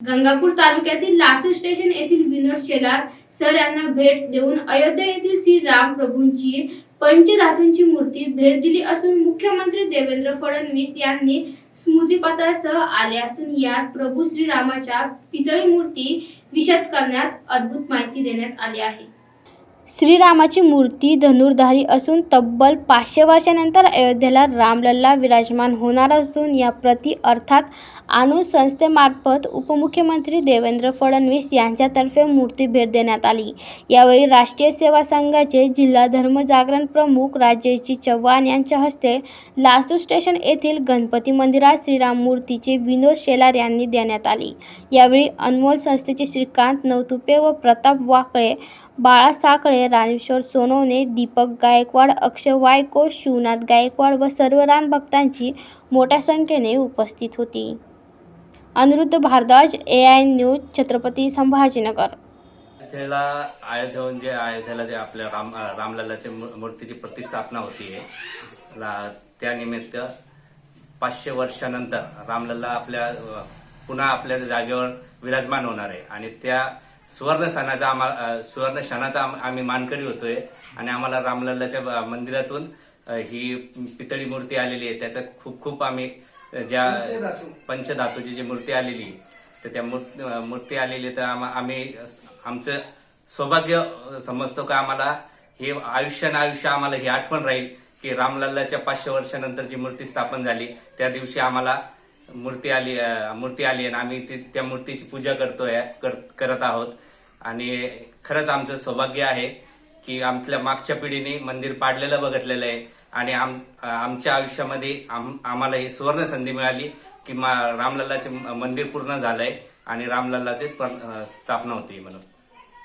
गंगापूर तालुक्यातील लासू स्टेशन येथील विनोद शेलार सर यांना भेट देऊन अयोध्या येथील श्री राम प्रभूंची पंचधातूंची मूर्ती भेट दिली असून मुख्यमंत्री देवेंद्र फडणवीस यांनी स्मृतीपत्रासह आले असून यात प्रभू श्रीरामाच्या पितळी मूर्ती विशद करण्यात अद्भुत माहिती देण्यात आली आहे. श्रीरामाची मूर्ती धनुर्धारी असून तब्बल पाचशे वर्षानंतर अयोध्येला रामलल्ला विराजमान होणार असून या प्रति अर्थात आणून संस्थेमार्फत उपमुख्यमंत्री देवेंद्र फडणवीस यांच्यातर्फे मूर्ती भेट देण्यात आली. यावेळी राष्ट्रीय सेवा संघाचे जिल्हा धर्मजागरण प्रमुख राजेशजी चव्हाण यांच्या हस्ते लासू स्टेशन येथील गणपती मंदिरात श्रीराम मूर्तीचे विनोद शेलार यांनी देण्यात आली. यावेळी अनमोल संस्थेचे श्रीकांत नवतुपे व प्रताप वाकळे बाळा साकळे रामेश्वर सोनवणे दीपक गायकवाड अक्षय वायको शिवनाथ गायकवाड व सर्व रानभक्तांची मोठ्या संख्येने उपस्थित होती. Aniruddha Bhardwaj A I news Chhatrapati Sambhajinagar. अयोध्येला अयोध्येहून जे अयोध्येला जे आपल्या राम रामलल्लाच्या मूर्तीची प्रतिष्ठापना होती. त्यानिमित्त पाचशे वर्षानंतर रामलल्ला आपल्या पुन्हा आपल्या जागेवर विराजमान होणार आहे. आणि त्या सुवर्ण सणाचा सुवर्ण क्षणाचा आम- आम्ही मानकरी होतोय. आणि आम्हाला रामलल्लाच्या मंदिरातून ही पितळी मूर्ती आलेली आहे. त्याचा खूप खूप आम्ही ज्या पंचधातूची जी मूर्ती आलेली तर त्या मूर्ती आलेली तर आम्हा- आम्ही आमचं सौभाग्य समजतो का आम्हाला? हे आयुष्य ना आयुष्य आम्हाला ही आठवण राहील की रामलल्लाच्या पाचशे वर्षानंतर जी मूर्ती स्थापन झाली त्या दिवशी आम्हाला मूर्ती आली मूर्ती आली आणि आम्ही ती- त्या मूर्तीची पूजा करतोय कर- करत आहोत. आणि खरंच आमचं सौभाग्य आहे की आमच्या मागच्या पिढीने मंदिर पाडलेलं बघितलेलं आहे. आणि आम आमच्या आयुष्यामध्ये आम- आम्हाला ही सुवर्ण संधी मिळाली की मा- रामलल्लाचे म- मंदिर पूर्ण झालंय आणि रामलल्लाचे स्थापना होती म्हणून.